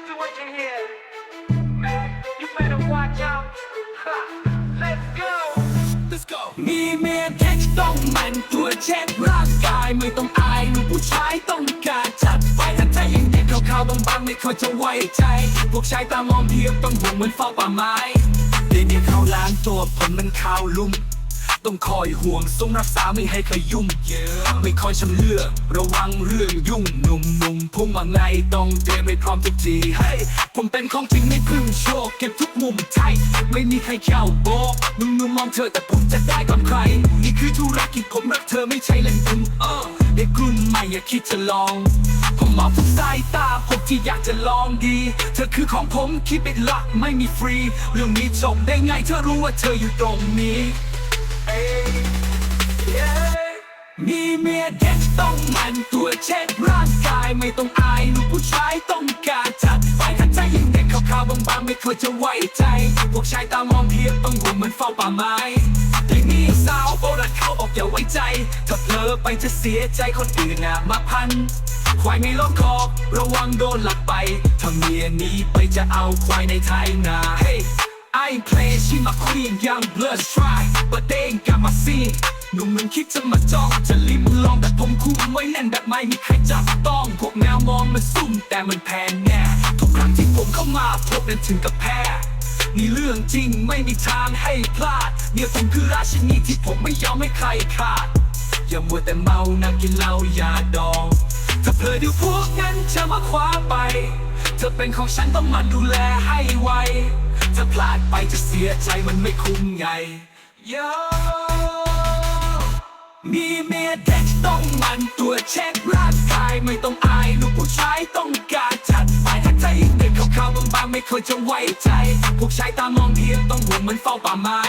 listen what you hear. Man, you better watch out. Ha, Let's go. Let's go มีเมียแท็กต้องหมันตัวเช็คร่างกายไม่ต้องอายลูกผู้ชายต้องการจัดไปถ้าใจยังเด็กขาวๆบางๆไม่ค่อยจะไว้ใจ พวกชายตามองเพียบต้องห่วงเหมือนเฝ้าป่าไม้เดี๋ยวนี้เขาล้างตัวผมมันขาวลุ่มต้องคอยห่วงทรงรักษาไม่ให้ใครยุ่งเยอะไม่คอยชำเลือกระวังเรื่องยุ่งหนุ่มหนุ่ม พุ่งมาไงต้องเตรียมไปพร้อมทุกทีเฮ้ยผมเป็นของจริงไม่พึ่งโชค เก็บทุกมุมไทย ไม่มีใครเข้าโบกมึงมึงมองเธอแต่ผมจะได้ก่อนใคร นี่คือธุรกิจผมรักเธอไม่ใช่เล่นตุ้มเออเด็กรุ่นใหม่อย่าคิดจะลอง ผมมองทุกสายตาผมที่อยากจะลองดี เธอคือของผมคิดเป็นหลักไม่มีฟรี เรื่องนี้จบได้ไงเธอรู้ว่าเธออยู่ตรงนี้ มีเมียเด็กต้องมันตัวเช็คร่างกายไม่ต้องอายลูกผู้ชายต้องการจัดไปถ้าใจยังเด็กขาวๆบางๆไม่เคยจะไว้ใจ พวกชายตามองเพียบต้องห่วเหมือนเฝ้าป่าไม้แต่นี่สาวโบราณเขาบอกอย่าไว้ใจ ถ้าเผลอไปจะเสียใจคนอื่นนะมาพันควายไม่ล้อมคอกระวังโดนหลักไปถ้าเมียนี้ไปจะเอาควายในไทยนา Hey I ain't playing she my queen young blood try but they ain't got my scene หนุ่มมึงคิดจะมาจ้องจะลิ้มลองแต่ผมคุมไว้แน่นแบบไม่มีใครจับต้อง พวกแนวมองมันซุ่มแต่มันแพงแน่ทุกครั้งที่ผมเข้ามาพวกนั้นถึงกับแพ้นี่เรื่องจริงไม่มีทางให้พลาดเดี๋ยผมคือราชินีที่ผมไม่ยอมให้ใครขาด อย่ามัวแต่เมานั่งกินเหล้ายาดอง ถ้าเพลอดี๋ยวพวกนั้นจะมาคว้าไป เธอเป็นของฉันต้องมาดูแลให้ไวถ้าพลาดไปจะเสียใจมันไม่คุ้มไง Yo มีเมียเด็กต้องมันตัวเช็คร่างกายไม่ต้องอายลูกผู้ชายต้องการจัดไปถ้าใจเด็กขาวๆบางๆไม่เคยจะไว้ใจ พวกชายตามองเพียงต้องห่วงเหมือนเฝ้าป่าไม้